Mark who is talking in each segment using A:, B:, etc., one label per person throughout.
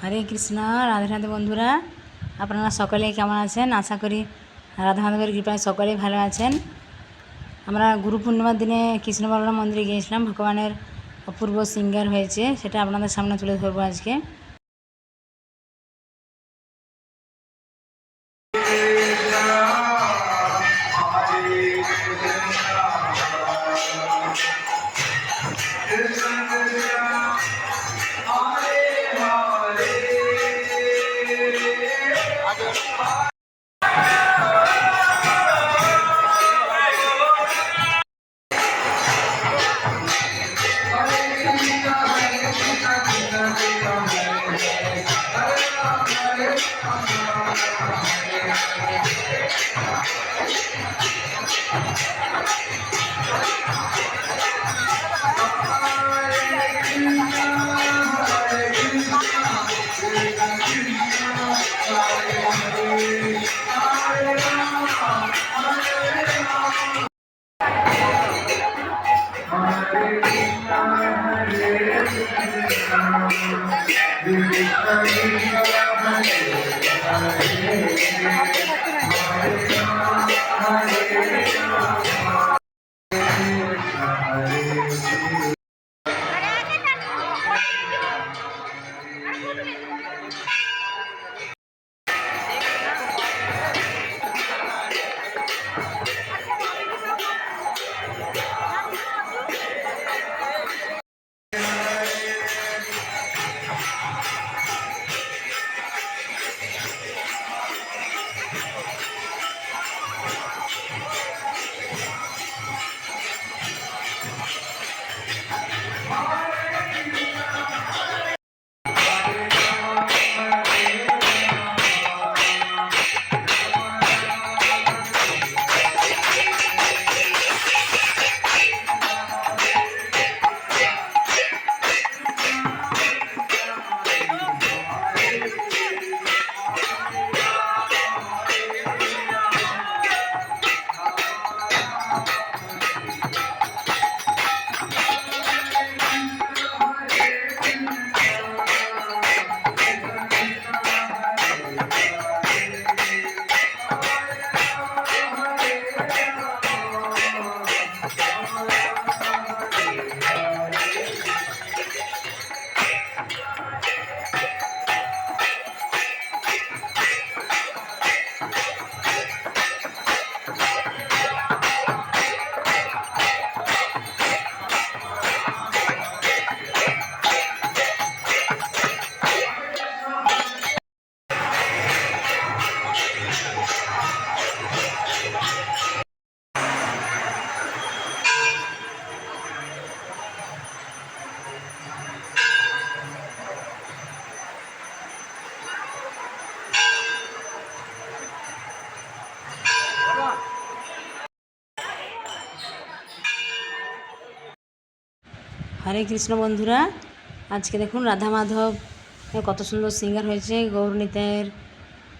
A: হরে কৃষ্ণ, রাধে রাধে বন্ধুরা। আপনারা সকলে কেমন আছেন? আশা করি রাধা মাধবের কৃপায় সকলেই ভালো আছেন। আমরা গুরু পূর্ণিমার দিনে কৃষ্ণ মন্দিরে গিয়েছিলাম। ভগবানের অপূর্ব সিঙ্গার হয়েছে, সেটা আপনাদের সামনে তুলে ধরবো আজকে। Yeah. হরে কৃষ্ণ বন্ধুরা, আজকে দেখুন রাধা মাধব কত সুন্দর সিঙ্গার হয়েছে, গৌরনীতের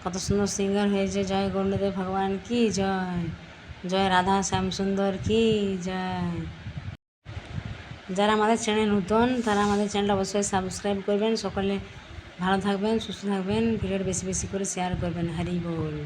A: কত সুন্দর সিঙ্গার হয়েছে, জয় গৌরনীদেব ভগবান, কি জয়? জয় রাধা শ্যাম সুন্দর কি জয়? যারা আমাদের চ্যানেল নতুন, তারা আমাদের চ্যানেল অবশ্যই সাবস্ক্রাইব করবেন, সকলে ভালো থাকবেন, সুস্থ থাকবেন, ভিডিওটা বেশি বেশি করে শেয়ার করবেন, হরি বল।